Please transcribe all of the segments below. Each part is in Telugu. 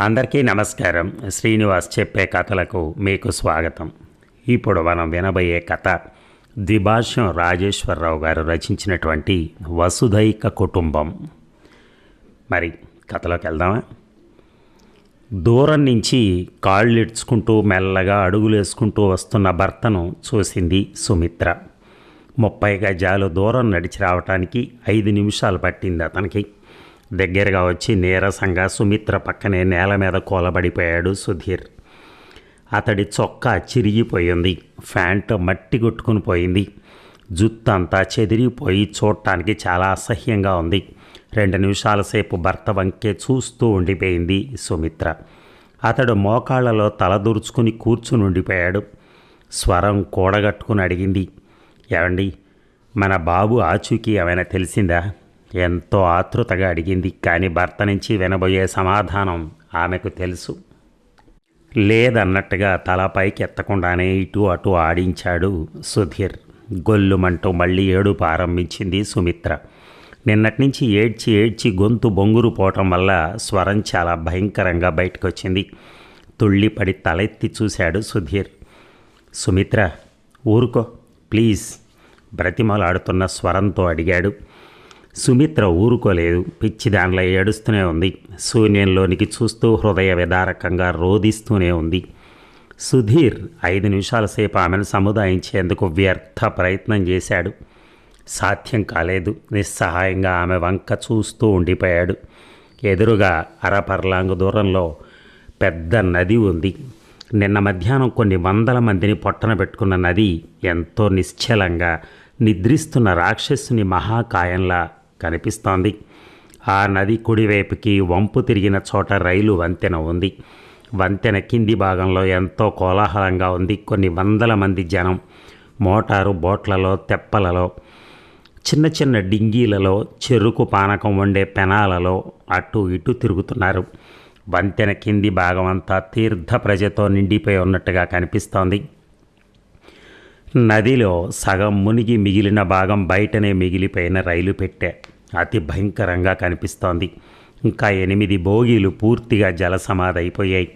అందరికీ నమస్కారం. శ్రీనివాస్ చెప్పే కథలకు మీకు స్వాగతం. ఇప్పుడు మనం వినబోయే కథ ద్విభాష్యం రాజేశ్వరరావు గారు రచించినటువంటి వసుధైక కుటుంబం. మరి కథలోకి వెళ్దామా? దూరం నుంచి కాళ్ళు ఇడ్చుకుంటూ మెల్లగా అడుగులేసుకుంటూ వస్తున్న భర్తను చూసింది సుమిత్ర. ముప్పై గజాలు దూరం నడిచి రావటానికి ఐదు నిమిషాలు పట్టింది అతనికి. దగ్గరగా వచ్చి నీరసంగా సుమిత్ర పక్కనే నేల మీద కూలబడిపోయాడు సుధీర్. అతడి చొక్కా చిరిగిపోయింది. ఫ్యాంట్ మట్టి కొట్టుకుని పోయింది. జుత్తంతా చెదిరిపోయి చూడటానికి చాలా అసహ్యంగా ఉంది. రెండు నిమిషాల సేపు భర్త వంకే చూస్తూ ఉండిపోయింది సుమిత్ర. అతడు మోకాళ్ళలో తలదూర్చుకుని కూర్చుని ఉండిపోయాడు. స్వరం కూడగట్టుకుని అడిగింది. ఏమండి మన బాబు ఆచూకీ ఏమైనా తెలిసిందా? ఎంతో ఆతృతగా అడిగింది కానీ భర్త నుంచి వినబోయే సమాధానం ఆమెకు తెలుసు. లేదన్నట్టుగా తల పైకి ఎత్తకుండానే ఇటు అటు ఆడించాడు సుధీర్. గొల్లుమంటూ మళ్ళీ ఏడు ప్రారంభించింది సుమిత్ర. నిన్నటి నుంచి ఏడ్చి ఏడ్చి గొంతు బొంగురు పోవటం వల్ల స్వరం చాలా భయంకరంగా బయటకొచ్చింది. తుళ్ళిపడి తలెత్తి చూశాడు సుధీర్. సుమిత్ర ఊరుకో ప్లీజ్ బ్రతిమలాడుతున్న స్వరంతో అడిగాడు. సుమిత్ర ఊరుకోలేదు. పిచ్చి దానిలో ఏడుస్తూనే ఉంది. శూన్యంలోనికి చూస్తూ హృదయ విదారకంగా రోధిస్తూనే ఉంది. సుధీర్ ఐదు నిమిషాల సేపు ఆమెను సముదాయించేందుకు వ్యర్థ ప్రయత్నం చేశాడు. సాధ్యం కాలేదు. నిస్సహాయంగా ఆమె వంక చూస్తూ ఉండిపోయాడు. ఎదురుగా అరపర్లాంగు దూరంలో పెద్ద నది ఉంది. నిన్న మధ్యాహ్నం కొన్ని వందల మందిని పొట్టన పెట్టుకున్న నది ఎంతో నిశ్చలంగా నిద్రిస్తున్న రాక్షసుని మహాకాయంలా కనిపిస్తోంది. ఆ నది కుడివైపుకి వంపు తిరిగిన చోట రైలు వంతెన ఉంది. వంతెన కింది భాగంలో ఎంతో కోలాహలంగా ఉంది. కొన్ని వందల మంది జనం మోటారు బోట్లలో తెప్పలలో చిన్న చిన్న డింగీలలో చెరుకు పానకం వండే పెనాలలో అటు ఇటు తిరుగుతున్నారు. వంతెన కింది భాగం అంతా తీర్థ ప్రజతో నిండిపోయి ఉన్నట్టుగా కనిపిస్తోంది. నదిలో సగం మునిగి మిగిలిన భాగం బయటనే మిగిలిపోయిన రైలు పెట్టే. అతి భయంకరంగా కనిపిస్తోంది. ఇంకా ఎనిమిది బోగీలు పూర్తిగా జలసమాధైపోయాయి.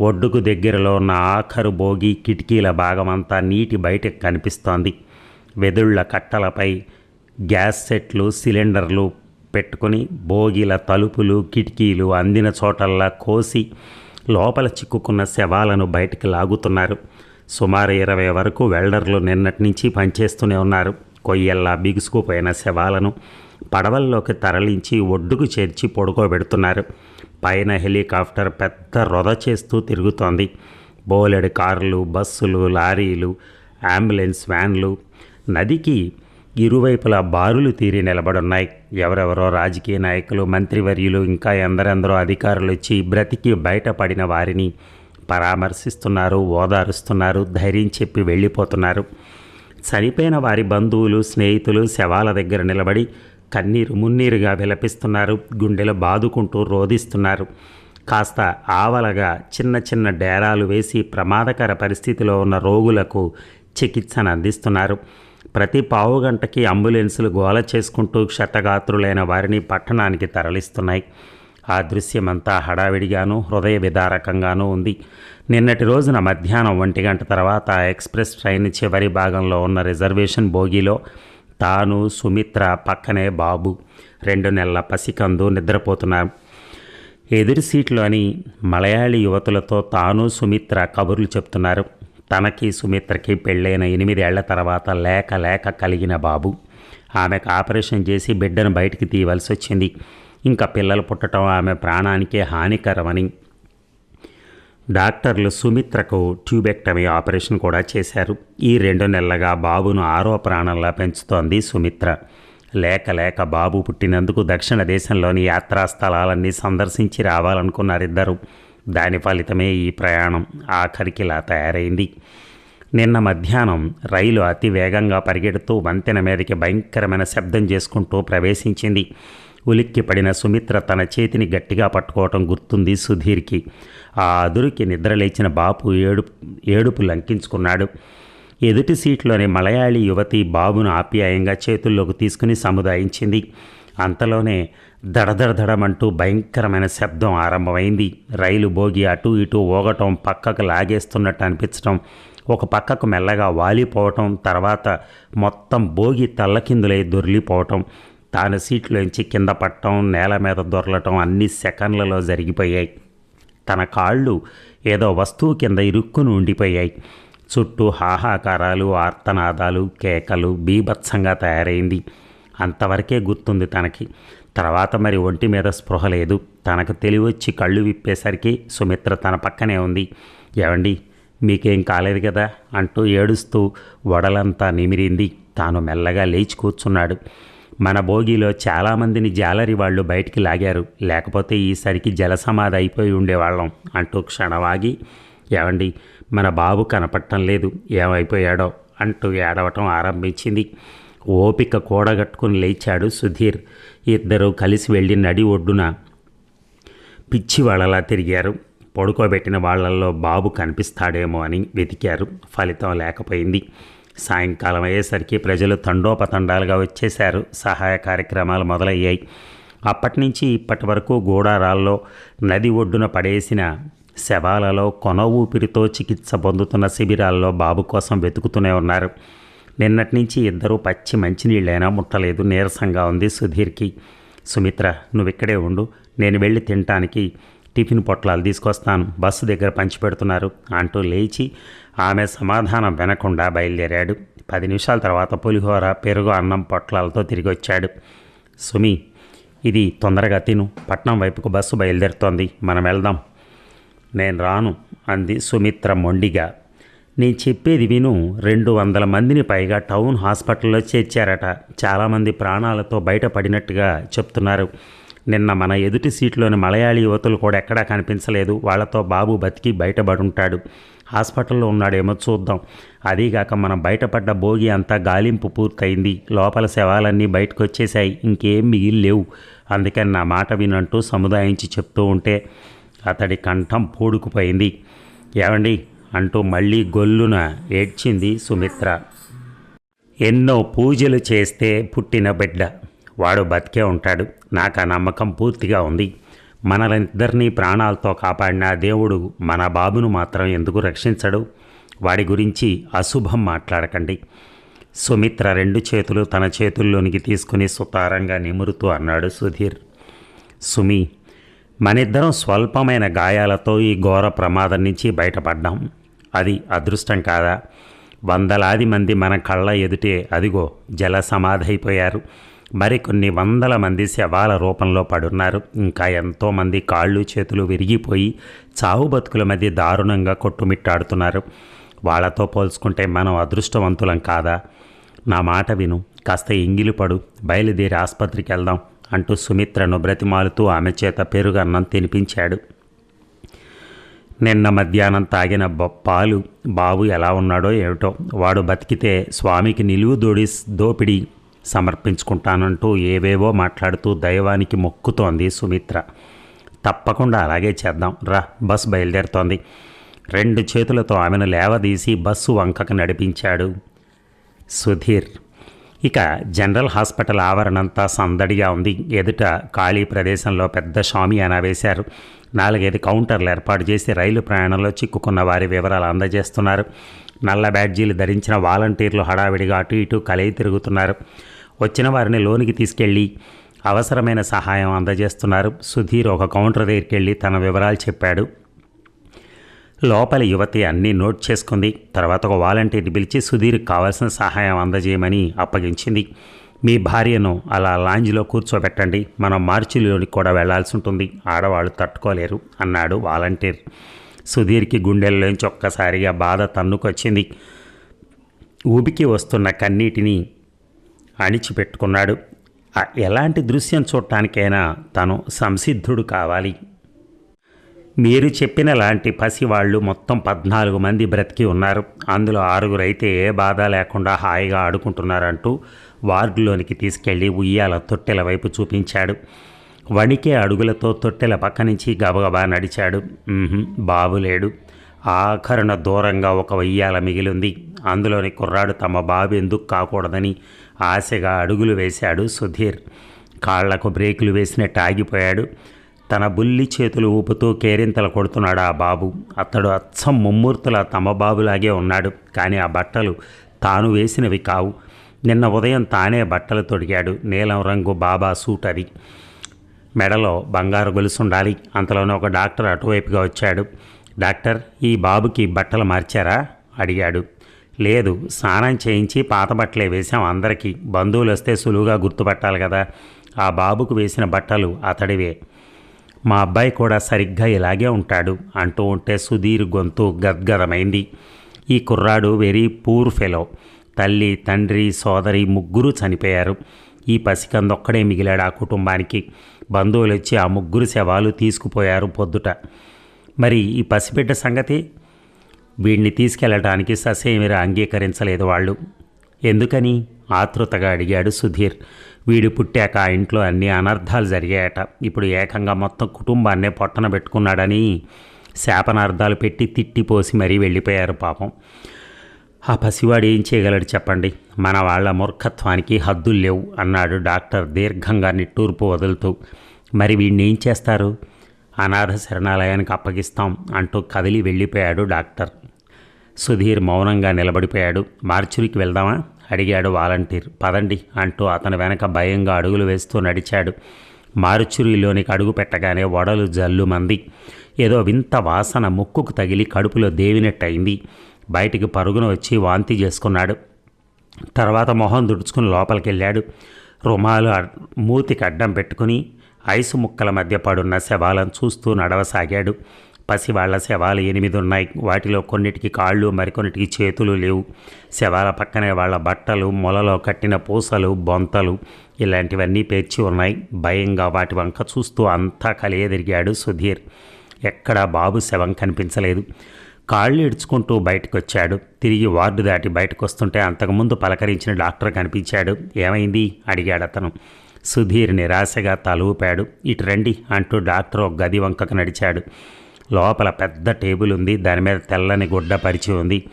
ఒడ్డుకు దగ్గరలో ఉన్న ఆఖరు బోగి కిటికీల భాగమంతా నీటి బయటకు కనిపిస్తోంది. వెదుళ్ళ కట్టలపై గ్యాస్ సెట్లు సిలిండర్లు పెట్టుకుని బోగిల తలుపులు కిటికీలు అందిన చోటల్లా కోసి లోపల చిక్కుకున్న శవాలను బయటికి లాగుతున్నారు. సుమారు ఇరవై వరకు వెల్డర్లు నిన్నటి నుంచి పనిచేస్తూనే ఉన్నారు. కొయ్యల్లా బిగుసుకుపోయిన శవాలను పడవల్లోకి తరలించి ఒడ్డుకు చేర్చి పడుకోబెడుతున్నారు. పైన హెలికాప్టర్ పెద్ద రొద చేస్తూ తిరుగుతోంది. బోలెడు కార్లు బస్సులు లారీలు అంబులెన్స్ వ్యాన్లు నదికి ఇరువైపులా బారులు తీరి నిలబడున్నాయి. ఎవరెవరో రాజకీయ నాయకులు మంత్రివర్యులు ఇంకా ఎందరెందరో అధికారులు వచ్చి బ్రతికి బయటపడిన వారిని పరామర్శిస్తున్నారు ఓదారుస్తున్నారు ధైర్యం చెప్పి వెళ్ళిపోతున్నారు. చనిపోయిన వారి బంధువులు స్నేహితులు శవాల దగ్గర నిలబడి కన్నీరు మున్నీరుగా విలపిస్తున్నారు గుండెలు బాదుకుంటూ రోధిస్తున్నారు. కాస్త ఆవలగా చిన్న చిన్న డేరాలు వేసి ప్రమాదకర పరిస్థితిలో ఉన్న రోగులకు చికిత్సను అందిస్తున్నారు. ప్రతి పావు గంటకి అంబులెన్సులు గోల చేసుకుంటూ క్షతగాత్రులైన వారిని పట్టణానికి తరలిస్తున్నాయి. ఆ దృశ్యమంతా హడావిడిగాను హృదయ విదారకంగానూ ఉంది. నిన్నటి రోజున మధ్యాహ్నం ఒంటి గంట తర్వాత ఎక్స్ప్రెస్ ట్రైన్ చివరి భాగంలో ఉన్న రిజర్వేషన్ బోగిలో తాను సుమిత్ర పక్కనే బాబు. రెండు నెలల పసికందు నిద్రపోతున్నారు. ఎదురు సీట్లోని మలయాళీ యువతులతో తాను సుమిత్ర కబుర్లు చెప్తున్నారు. తనకి సుమిత్రకి పెళ్ళైన ఎనిమిదేళ్ళ తర్వాత లేక లేక కలిగిన బాబు. ఆమెకు ఆపరేషన్ చేసి బిడ్డను బయటికి తీయవలసి వచ్చింది ఇంకా పిల్లలు పుట్టడం ఆమె ప్రాణానికే హానికరమని డాక్టర్లు సుమిత్రకు ట్యూబెక్టమీ ఆపరేషన్ కూడా చేశారు. ఈ రెండు నెలలుగా బాబును ఆరో ప్రాణంలా పెంచుతోంది సుమిత్ర. లేక లేక బాబు పుట్టినందుకు దక్షిణ దేశంలోని యాత్రా స్థలాలన్నీ సందర్శించి రావాలనుకున్నారిద్దరు దాని ఫలితమే ఈ ప్రయాణం. ఆఖరికి ఇలా తయారైంది. నిన్న మధ్యాహ్నం రైలు అతి వేగంగా పరిగెడుతూ వంతెన మీదకి భయంకరమైన శబ్దం చేసుకుంటూ ప్రవేశించింది. ఉలిక్కి పడిన సుమిత్ర తన చేతిని గట్టిగా పట్టుకోవటం గుర్తుంది సుధీర్కి. ఆ అదురుకి నిద్రలేచిన బాపు ఏడు ఏడుపు లంకించుకున్నాడు. ఎదుటి సీట్లోని మలయాళీ యువతి బాబును ఆప్యాయంగా చేతుల్లోకి తీసుకుని సముదాయించింది. అంతలోనే దడదడదడమంటూ భయంకరమైన శబ్దం ఆరంభమైంది. రైలు బోగి అటు ఇటు ఊగటం పక్కకు లాగేస్తున్నట్టు అనిపించటం ఒక పక్కకు మెల్లగా వాలిపోవటం తర్వాత మొత్తం బోగి తల్లకిందులై దొర్లిపోవటం తాను సీట్లోంచి కింద పట్టడం నేల మీద దొరలటం అన్ని సెకండ్లలో జరిగిపోయాయి. తన కాళ్ళు ఏదో వస్తువు కింద ఇరుక్కుని ఉండిపోయాయి. చుట్టూ హాహాకారాలు ఆర్తనాదాలు కేకలు బీభత్సంగా తయారైంది. అంతవరకే గుర్తుంది తనకి. తర్వాత మరి ఒంటి మీద స్పృహ లేదు. తనకు తెలివొచ్చి కళ్ళు విప్పేసరికి సుమిత్ర తన పక్కనే ఉంది. ఏమండి మీకేం కాలేదు కదా? అంటూ ఏడుస్తూ వడలంతా నిమిరింది. తాను మెల్లగా లేచి కూర్చున్నాడు. మన భోగిలో చాలామందిని జాలరి వాళ్ళు బయటికి లాగారు. లేకపోతే ఈసరికి జలసమాధి అయిపోయి ఉండేవాళ్ళం అంటూ క్షణవాగి ఏమండి మన బాబు కనపడటం లేదు ఏమైపోయాడో అంటూ ఏడవటం ఆరంభించింది. ఓపిక కూడగట్టుకుని లేచాడు సుధీర్. ఇద్దరూ కలిసి వెళ్ళి నడి ఒడ్డున పిచ్చి వాళ్ళలా తిరిగారు. పడుకోబెట్టిన వాళ్ళల్లో బాబు కనిపిస్తాడేమో అని వెతికారు. ఫలితం లేకపోయింది. సాయంకాలం అయ్యేసరికి ప్రజలు తండోపతండాలుగా వచ్చేశారు. సహాయ కార్యక్రమాలు మొదలయ్యాయి. అప్పటి నుంచి ఇప్పటి వరకు గూడారాల్లో నది ఒడ్డున పడేసిన శవాలలో కొన ఊపిరితో చికిత్స పొందుతున్న శిబిరాల్లో బాబు కోసం వెతుకుతూనే ఉన్నారు. నిన్నటి నుంచి ఇద్దరూ పచ్చి మంచినీళ్ళైనా ముట్టలేదు. నీరసంగా ఉంది సుధీర్కి. సుమిత్ర నువ్వు ఇక్కడే ఉండు. నేను వెళ్ళి తినటానికి టిఫిన్ పొట్లాలు తీసుకొస్తాను. బస్సు దగ్గర పంచిపెడుతున్నారు. అంటూ లేచి ఆమె సమాధానం వినకుండా బయలుదేరాడు. పది నిమిషాల తర్వాత పులిహోర పెరుగు అన్నం పొట్లాలతో తిరిగి వచ్చాడు సుమి ఇది తొందరగా తిను. పట్నం వైపుకు బస్సు బయలుదేరుతోంది. మనం వెళ్దాం. నేను రాను అంది సుమిత్ర మొండిగా. నేను చెప్పేది విను. రెండు వందల మందిని పైగా టౌన్ హాస్పిటల్లో చేర్చారట. చాలామంది ప్రాణాలతో బయటపడినట్టుగా చెప్తున్నారు. నిన్న మన ఎదుటి సీట్లోని మలయాళీ యువతులు కూడా ఎక్కడా కనిపించలేదు. వాళ్ళతో బాబు బతికి బయటపడుంటాడు. హాస్పిటల్లో ఉన్నాడేమో చూద్దాం. అదీగాక మనం బయటపడ్డ భోగి అంతా గాలింపు పూర్తయింది. లోపల శవాలన్నీ బయటకు వచ్చేశాయి ఇంకేం మిగిలి లేవు. అందుకని నా మాట వినంటూ సముదాయించి చెప్తూ ఉంటే అతడి కంఠం పూడుకుపోయింది. ఏమండి అంటూ మళ్ళీ గొల్లున ఏడ్చింది సుమిత్ర. ఎన్నో పూజలు చేస్తే పుట్టిన బిడ్డ. వాడు బతికే ఉంటాడు. నాకు ఆ నమ్మకం పూర్తిగా ఉంది. మనలిద్దరినీ ప్రాణాలతో కాపాడిన దేవుడు మన బాబును మాత్రం ఎందుకు రక్షించడు? వాడి గురించి అశుభం మాట్లాడకండి. సుమిత్ర రెండు చేతులు తన చేతుల్లోనికి తీసుకుని సుతారంగా నిమురుతూ అన్నాడు సుధీర్. సుమి మనిద్దరం స్వల్పమైన గాయాలతో ఈ ఘోర ప్రమాదం నుంచి బయటపడ్డాం. అది అదృష్టం కాదా? వందలాది మంది మన కళ్ళ ఎదుటే అదిగో జల సమాధైపోయారు మరికొన్ని వందల మంది శవాల రూపంలో పడున్నారు. ఇంకా ఎంతోమంది కాళ్ళు చేతులు విరిగిపోయి చావు బతుకుల మధ్య దారుణంగా కొట్టుమిట్టాడుతున్నారు. వాళ్ళతో పోల్చుకుంటే మనం అదృష్టవంతులం కాదా? నా మాట విను. కాస్త ఎంగిలి పడు. బయలుదేరి ఆసుపత్రికి వెళ్దాం అంటూ సుమిత్రను బ్రతిమాలుతూ ఆమె చేత పెరుగన్నం తినిపించాడు. నిన్న మధ్యాహ్నం తాగిన పాలు బాబు ఎలా ఉన్నాడో ఏమిటో వాడు బతికితే స్వామికి నిలువు దోడి దోపిడి సమర్పించుకుంటానంటూ ఏవేవో మాట్లాడుతూ దైవానికి మొక్కుతోంది సుమిత్ర. తప్పకుండా అలాగే చేద్దాం. రా బస్ బయలుదేరుతోంది. రెండు చేతులతో ఆమెను లేవదీసి బస్సు వంకకు నడిపించాడు సుధీర్. ఇక జనరల్ హాస్పిటల్ ఆవరణంతా సందడిగా ఉంది. ఎదుట ఖాళీ ప్రదేశంలో పెద్ద షామియానా వేశారు. నాలుగైదు కౌంటర్లు ఏర్పాటు చేసి రైలు ప్రయాణంలో చిక్కుకున్న వారి వివరాలు అందజేస్తున్నారు. నల్ల బ్యాడ్జీలు ధరించిన వాలంటీర్లు హడావిడిగా అటు ఇటు కలయి తిరుగుతున్నారు. వచ్చిన వారిని లోనికి తీసుకెళ్ళి అవసరమైన సహాయం అందజేస్తున్నారు. సుధీర్ ఒక కౌంటర్ దగ్గరికి వెళ్ళి తన వివరాలు చెప్పాడు. లోపల యువతి అన్నీ నోట్ చేసుకుంది. తర్వాత ఒక వాలంటీర్ని పిలిచి సుధీర్కి కావాల్సిన సహాయం అందజేయమని అప్పగించింది. మీ భార్యను అలా లాంజ్లో కూర్చోబెట్టండి. మనం మార్చిలోనికి కూడా వెళ్ళాల్సి ఉంటుంది. ఆడవాళ్ళు తట్టుకోలేరు అన్నాడు వాలంటీర్. సుధీర్కి గుండెల్లోంచి ఒక్కసారిగా బాధ తన్నుకొచ్చింది. ఊపికి వస్తున్న కన్నీటిని అణిచిపెట్టుకున్నాడు. ఎలాంటి దృశ్యం చూడటానికైనా తను సంసిద్ధుడు కావాలి. మీరు చెప్పిన లాంటి పసివాళ్ళు మొత్తం పద్నాలుగు మంది బ్రతికి ఉన్నారు. అందులో ఆరుగురు అయితే ఏ బాధ లేకుండా హాయిగా ఆడుకుంటున్నారంటూ వార్డులోనికి తీసుకెళ్ళి ఉయ్యాల తొట్టెల వైపు చూపించాడు. వణికే అడుగులతో తొట్టెల పక్క నుంచి గబగబా నడిచాడు. బాబులేడు బాబు లేడు. ఆఖరణ దూరంగా ఒక ఉయ్యాల మిగిలింది. అందులోని కుర్రాడు తమ బాబు ఎందుకు కాకూడదని ఆశగా అడుగులు వేశాడు సుధీర్. కాళ్ళకు బ్రేకులు వేసినట్టు ఆగిపోయాడు. తన బుల్లి చేతులు ఊపుతూ కేరింతలు కొడుతున్నాడు ఆ బాబు. అతడు అచ్చం ముమ్మూర్తుల తమ బాబులాగే ఉన్నాడు. కానీ ఆ బట్టలు తాను వేసినవి కావు. నిన్న ఉదయం తానే బట్టలు తొడిగాడు. నీలం రంగు బాబా సూట్ అది. మెడలో బంగారు గొలుసు ఉండాలి. అంతలోనే ఒక డాక్టర్ అటువైపుగా వచ్చాడు. డాక్టర్ ఈ బాబుకి బట్టలు మార్చారా? అడిగాడు. లేదు స్నానం చేయించి పాత బట్టలే వేసాం అందరికీ. బంధువులు వస్తే సులువుగా గుర్తుపట్టాలి కదా. ఆ బాబుకు వేసిన బట్టలు అతడివే. మా అబ్బాయి కూడా సరిగ్గా ఇలాగే ఉంటాడు అంటూ ఉంటే సుధీర్ గొంతు గద్గదమైంది. ఈ కుర్రాడు వెరీ పూర్ ఫెలో. తల్లి తండ్రి సోదరి ముగ్గురు చనిపోయారు. ఈ పసికందొక్కడే మిగిలాడు ఆ కుటుంబానికి. బంధువులు వచ్చి ఆ ముగ్గురు శవాలు తీసుకుపోయారు పొద్దుట. మరి ఈ పసిబిడ్డ సంగతి? వీడిని తీసుకెళ్ళటానికి ససేమిరా అంగీకరించలేదు వాళ్ళు. ఎందుకని? ఆతృతగా అడిగాడు సుధీర్. వీడు పుట్టాక ఆ ఇంట్లో అన్ని అనర్థాలు జరిగాయట. ఇప్పుడు ఏకంగా మొత్తం కుటుంబాన్నే పొట్టన పెట్టుకున్నాడని శాపనార్థాలు పెట్టి తిట్టిపోసి మరీ వెళ్ళిపోయారు పాపం. ఆ పసివాడు ఏం చేయగలడు చెప్పండి? మన వాళ్ళ మూర్ఖత్వానికి హద్దులు లేవు అన్నాడు డాక్టర్ దీర్ఘంగా నిట్టూర్పు వదులుతూ. మరి వీడిని ఏం చేస్తారు? అనాథ శరణాలయానికి అప్పగిస్తాం అంటూ కదిలి వెళ్ళిపోయాడు డాక్టర్. సుధీర్ మౌనంగా నిలబడిపోయాడు. మార్చురికి వెళ్దామా? అడిగాడు వాలంటీర్. పదండి అంటూ అతని వెనక భయంగా అడుగులు వేస్తూ నడిచాడు. మారుచురిలోనికి అడుగు పెట్టగానే వడలు జల్లుమంది ఏదో వింత వాసన ముక్కుకు తగిలి కడుపులో దేవినట్టయింది. బయటికి పరుగున వచ్చి వాంతి చేసుకున్నాడు. తర్వాత మొహం దుడుచుకుని లోపలికి వెళ్ళాడు రుమాలు మూతికి అడ్డం పెట్టుకుని ఐసు ముక్కల మధ్య పడున్న శవాలను చూస్తూ నడవసాగాడు. పసివాళ్ళ శవాలు ఎనిమిది ఉన్నాయి వాటిలో కొన్నిటికి కాళ్ళు మరికొన్నిటికి చేతులు లేవు. శవాల పక్కనే వాళ్ళ బట్టలు మొలలో కట్టిన పూసలు బొంతలు ఇలాంటివన్నీ పేర్చి ఉన్నాయి. భయంగా వాటి వంక చూస్తూ అంతా కలియదిరిగాడు సుధీర్. ఎక్కడా బాబు శవం కనిపించలేదు. కాళ్ళు ఇడ్చుకుంటూ బయటకు వచ్చాడు తిరిగి వార్డు దాటి బయటకు వస్తుంటే అంతకుముందు పలకరించిన డాక్టర్ కనిపించాడు. ఏమైంది? అడిగాడు అతను సుధీర్ నిరాశగా తలూపాడు. ఇటు రండి అంటూ డాక్టర్ ఒక గది వంకకు నడిచాడు. లోపల పెద్ద టేబుల్ ఉంది దాని మీద తెల్లని గుడ్డ పరిచి ఉంది.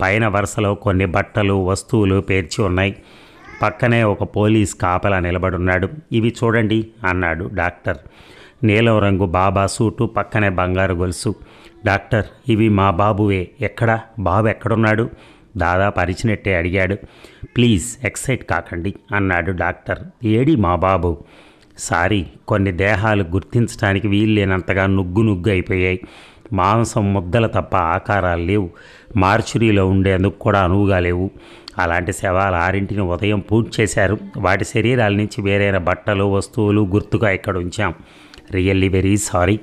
పైన వరుసలో కొన్ని బట్టలు వస్తువులు పేర్చి ఉన్నాయి. పక్కనే ఒక పోలీస్ కాపలా నిలబడున్నాడు. ఇవి చూడండి అన్నాడు డాక్టర్. నీలం రంగు బాబా సూటు పక్కనే బంగారు గొలుసు. డాక్టర్ ఇవి మా బాబువే. ఎక్కడా? బాబు ఎక్కడున్నాడు దాదాపు అరిచినట్టే అడిగాడు. ప్లీజ్ ఎక్సైట్ కాకండి అన్నాడు డాక్టర్. ఏడి మా బాబు? సారీ కొన్ని దేహాలు గుర్తించడానికి వీల్లేనంతగా నుగ్గు నుగ్గు అయిపోయాయి. మాంసం ముద్దలు తప్ప ఆకారాలు లేవు. మార్చురీలో ఉండేందుకు కూడా అనువుగా లేవు. అలాంటి శవాలు ఆరింటిని ఉదయం పూజ చేశారు. వాటి శరీరాల నుంచి వేరైన బట్టలు వస్తువులు గుర్తుగా ఇక్కడ ఉంచాం. Really very sorry.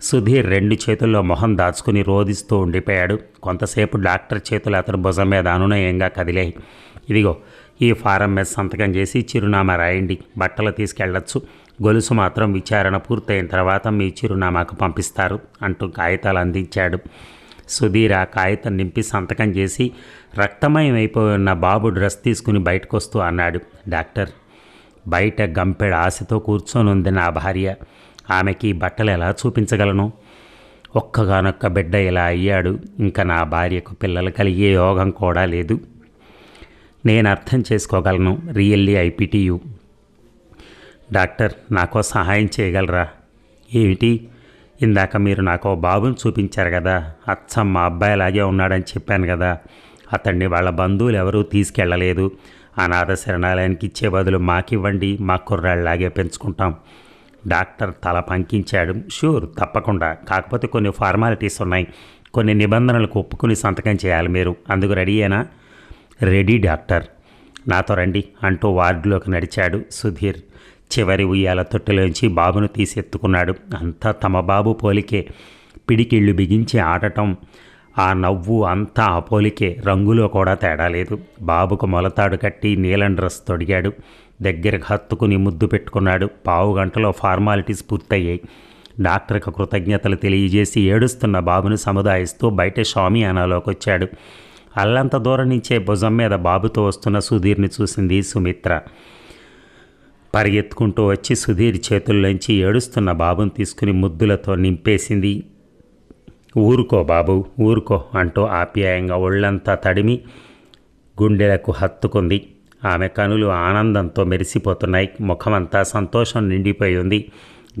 సుధీర్ రెండు చేతుల్లో మొహం దాచుకుని రోదిస్తూ ఉండిపోయాడు. కొంతసేపు డాక్టర్ చేతులు అతని భుజం మీద అనునయంగా కదిలాయి. ఇదిగో ఈ ఫారం మీద సంతకం చేసి చిరునామా రాయండి. బట్టలు తీసుకెళ్ళొచ్చు. గొలుసు మాత్రం విచారణ పూర్తయిన తర్వాత మీ చిరునామాకు పంపిస్తారు అంటూ కాగితాలు అందించాడు. సుధీర్ ఆ కాగితం నింపి సంతకం చేసి రక్తమయం అయిపోయి ఉన్న బాబు డ్రెస్ తీసుకుని బయటకొస్తూ అన్నాడు. డాక్టర్ బయట గంపెడ ఆశతో కూర్చొని ఉంది నా భార్య. ఆమెకి బట్టలు ఎలా చూపించగలను? ఒక్కగానొక్క బిడ్డ ఇలా అయ్యాడు. ఇంకా నా భార్యకు పిల్లలు కలిగే యోగం కూడా లేదు. నేను అర్థం చేసుకోగలను. రియల్లీ ఐపీటీయు డాక్టర్ నాకో సహాయం చేయగలరా? ఏమిటి? ఇందాక మీరు నాకు బాబుని చూపించారు కదా. అచ్చం మా అబ్బాయిలాగే ఉన్నాడని చెప్పాను కదా. అతన్ని వాళ్ళ బంధువులు ఎవరూ తీసుకెళ్ళలేదు. అనాథ శరణాలయానికి ఇచ్చే బదులు మాకివ్వండి. మా కుర్రాళ్ళలాగే పెంచుకుంటాం. డాక్టర్ తల పంకించాడు. షూర్ తప్పకుండా. కాకపోతే కొన్ని ఫార్మాలిటీస్ ఉన్నాయి. కొన్ని నిబంధనలకు ఒప్పుకుని సంతకం చేయాలి మీరు. అందుకు రెడీయేనా రెడీ డాక్టర్. నాతో రండి అంటూ వార్డులోకి నడిచాడు సుధీర్. చివరి ఉయ్యాల తొట్టెలోంచి బాబును తీసెత్తుకున్నాడు. అంతా తమ బాబు పోలికే. పిడికిళ్ళు బిగించి ఆడటం. ఆ నవ్వు అంతా ఆ పోలికే. రంగులో కూడా తేడా లేదు. బాబుకు మొలతాడు కట్టి నీలం డ్రెస్ తొడిగాడు. దగ్గరకు హత్తుకుని ముద్దు పెట్టుకున్నాడు. పావు గంటలో ఫార్మాలిటీస్ పూర్తయ్యాయి. డాక్టర్కి కృతజ్ఞతలు తెలియజేసి ఏడుస్తున్న బాబును సముదాయిస్తూ బయట స్వామి అనాలోకి వచ్చాడు అల్లంత దూరం నుంచే భుజం మీద బాబుతో వస్తున్న సుధీర్ని చూసింది సుమిత్ర. పరిగెత్తుకుంటూ వచ్చి సుధీర్ చేతుల్లోంచి ఏడుస్తున్న బాబుని తీసుకుని ముద్దులతో నింపేసింది. ఊరుకో బాబు ఊరుకో అంటూ ఆప్యాయంగా ఒళ్ళంతా తడిమి గుండెలకు హత్తుకుంది. ఆమె కనులు ఆనందంతో మెరిసిపోతున్నాయి. ముఖమంతా సంతోషం నిండిపోయి ఉంది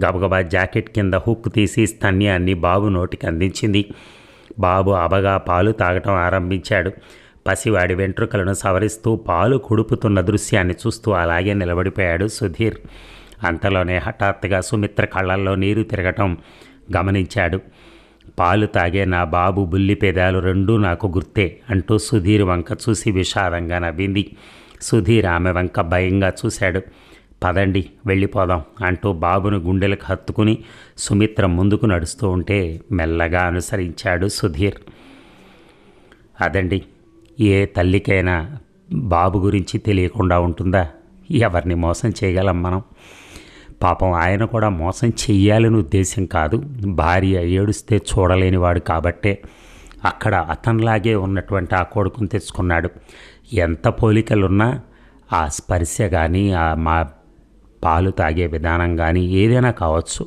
గబగబా జాకెట్ కింద హుక్ తీసి స్తన్యాన్ని బాబు నోటికి అందించింది. బాబు అబగా పాలు తాగటం ఆరంభించాడు. పసివాడి వెంట్రుకలను సవరిస్తూ పాలు కుడుపుతున్న దృశ్యాన్ని చూస్తూ అలాగే నిలబడిపోయాడు సుధీర్. అంతలోనే హఠాత్తుగా సుమిత్ర కళ్ళల్లో నీరు తిరగటం గమనించాడు. పాలు తాగే నా బాబు బుల్లి పెదాలు రెండూ నాకు గుర్తే అంటూ సుధీర్ వంక చూసి విషాదంగా నవ్వింది. సుధీర్ ఆమె వంక భయంగా చూశాడు. పదండి వెళ్ళిపోదాం అంటూ బాబును గుండెలకు హత్తుకుని సుమిత్ర ముందుకు నడుస్తూ ఉంటే మెల్లగా అనుసరించాడు సుధీర్. అదండి ఏ తల్లికైనా బాబు గురించి తెలియకుండా ఉంటుందా? ఎవరిని మోసం చేయగలం మనం? పాపం ఆయన కూడా మోసం చెయ్యాలని ఉద్దేశం కాదు. భార్య ఏడుస్తే చూడలేనివాడు కాబట్టే అక్కడ అతనిలాగే ఉన్నటువంటి ఆ కొడుకుని తెచ్చుకున్నాడు. ఎంత పోలికలున్నా ఆ స్పర్శ కానీ ఆ మా పాలు తాగే విధానం కానీ ఏదైనా కావచ్చు.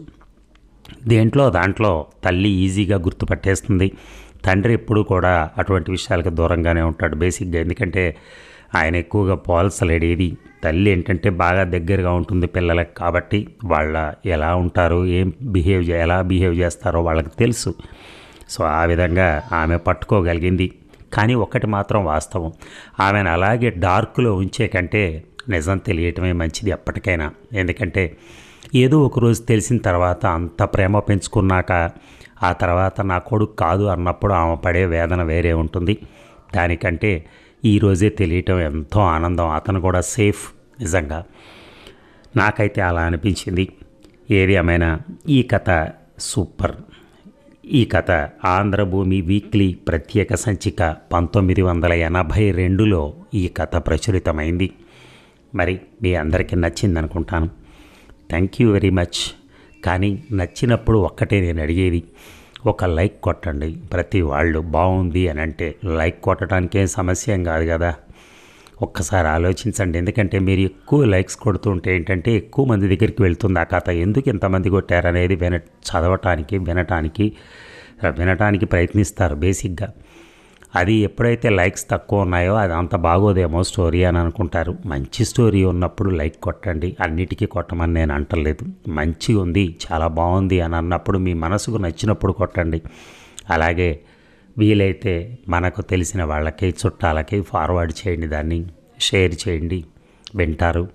దేంట్లో దాంట్లో తల్లి ఈజీగా గుర్తుపట్టేస్తుంది. తండ్రి ఎప్పుడూ కూడా అటువంటి విషయాలకు దూరంగానే ఉంటాడు బేసిక్గా. ఎందుకంటే ఆయన ఎక్కువగా పోల్చలేడేది. తల్లి ఏంటంటే బాగా దగ్గరగా ఉంటుంది పిల్లలకు కాబట్టి వాళ్ళ ఎలా ఉంటారు ఏం బిహేవ్ ఎలా బిహేవ్ చేస్తారో వాళ్ళకి తెలుసు. సో ఆ విధంగా ఆమె పట్టుకోగలిగింది. కానీ ఒకటి మాత్రం వాస్తవం. ఆమెను అలాగే డార్క్లో ఉంచే కంటే నిజం తెలియటమే మంచిది ఎప్పటికైనా. ఎందుకంటే ఏదో ఒకరోజు తెలిసిన తర్వాత అంత ప్రేమ పెంచుకున్నాక ఆ తర్వాత నా కొడుకు కాదు అన్నప్పుడు ఆమె పడే వేదన వేరే ఉంటుంది. దానికంటే ఈరోజే తెలియటం ఎంతో ఆనందం. అతను కూడా సేఫ్ నిజంగా. నాకైతే అలా అనిపించింది. ఏది ఏమైనా ఈ కథ సూపర్. ఈ కథ ఆంధ్రభూమి వీక్లీ ప్రత్యేక సంచిక పంతొమ్మిది వందల ఎనభై రెండులో ఈ కథ ప్రచురితమైంది. మరి మీ అందరికీ నచ్చింది అనుకుంటాను థ్యాంక్ యూ వెరీ మచ్ కానీ నచ్చినప్పుడు ఒక్కటే నేను అడిగేది ఒక లైక్ కొట్టండి. ప్రతి వాళ్ళు బాగుంది అని అంటే లైక్ కొట్టడానికి ఏం సమస్య ఏం కాదు కదా. ఒక్కసారి ఆలోచించండి. ఎందుకంటే మీరు ఎక్కువ లైక్స్ కొడుతుంటే ఏంటంటే ఎక్కువ మంది దగ్గరికి వెళ్తుంది ఆ కథ. ఎందుకు ఇంతమంది కొట్టారనేది విన చదవటానికి వినటానికి వినటానికి ప్రయత్నిస్తారు బేసిక్గా. అది ఎప్పుడైతే లైక్స్ తక్కువ ఉన్నాయో అది అంత బాగోదేమో స్టోరీ అని అనుకుంటారు. మంచి స్టోరీ ఉన్నప్పుడు లైక్ కొట్టండి. అన్నిటికీ కొట్టమని నేను అంటలేదు. మంచి ఉంది చాలా బాగుంది అని అన్నప్పుడు మీ మనసుకు నచ్చినప్పుడు కొట్టండి. అలాగే వీలైతే మనకు తెలిసిన వాళ్ళకి చుట్టాలకి ఫార్వర్డ్ చేయండి దాన్ని షేర్ చేయండి వింటారు.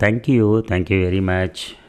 Thank you thank you very much